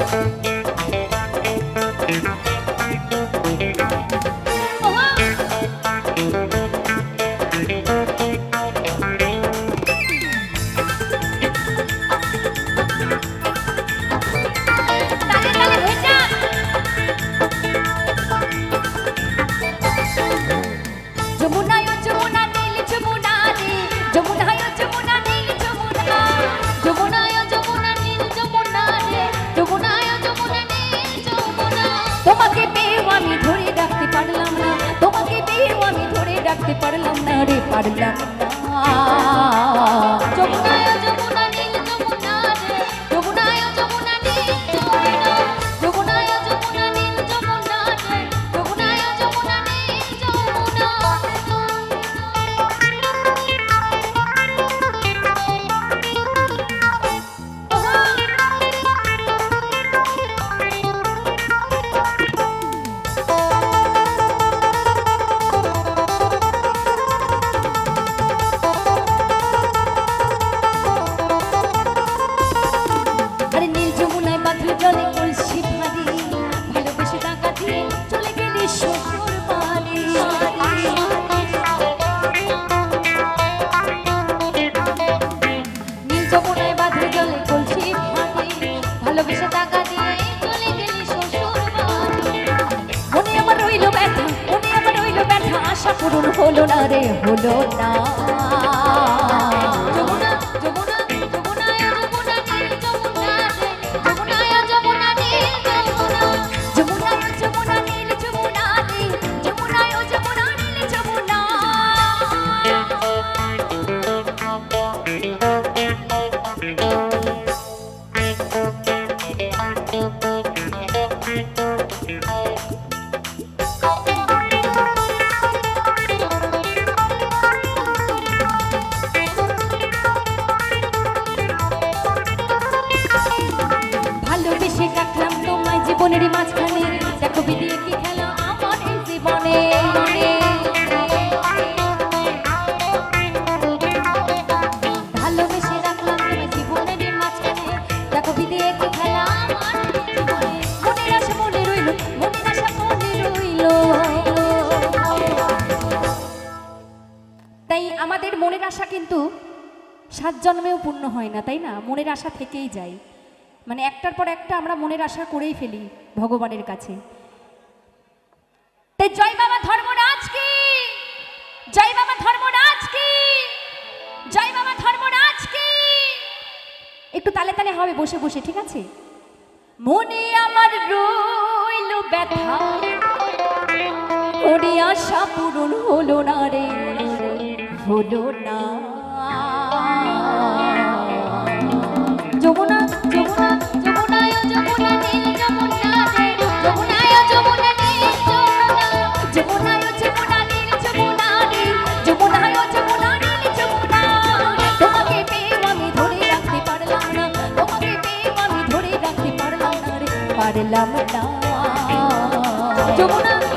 তালে রাখতে পারলাম না রে পারলাম না। হলো না রে হলো না। ভালোবেসে রাখলাম তোমায় জীবনের মাঝখানে। দেখো বিদিয়ে কি খেলা আমার এই জীবনে। ভালোবেসে রাখলাম তোমায় জীবনের মাঝখানে। দেখো বিদিয়ে কি খেলা মনের আশা তাই আমাদের মনের আশা কিন্তু সাত জন্মেও পূর্ণ হয় না, তাই না? মনের আশা থেকেই যায়। মানে একটার পর একটা আমরা মনের আশা করেই ফেলি ভগবানের কাছে। তাই জয় বাবা ধর্মরাজ কি? জয় বাবা ধর্মরাজ কি? জয় বাবা ধর্মরাজ কি? একটু তালে তালে হবে, বসে বসে, ঠিক আছে? মনে আমার রইল ব্যথা। ওরে আশা পূরণ হলো না রে। হলো পারলাম না। যমুনা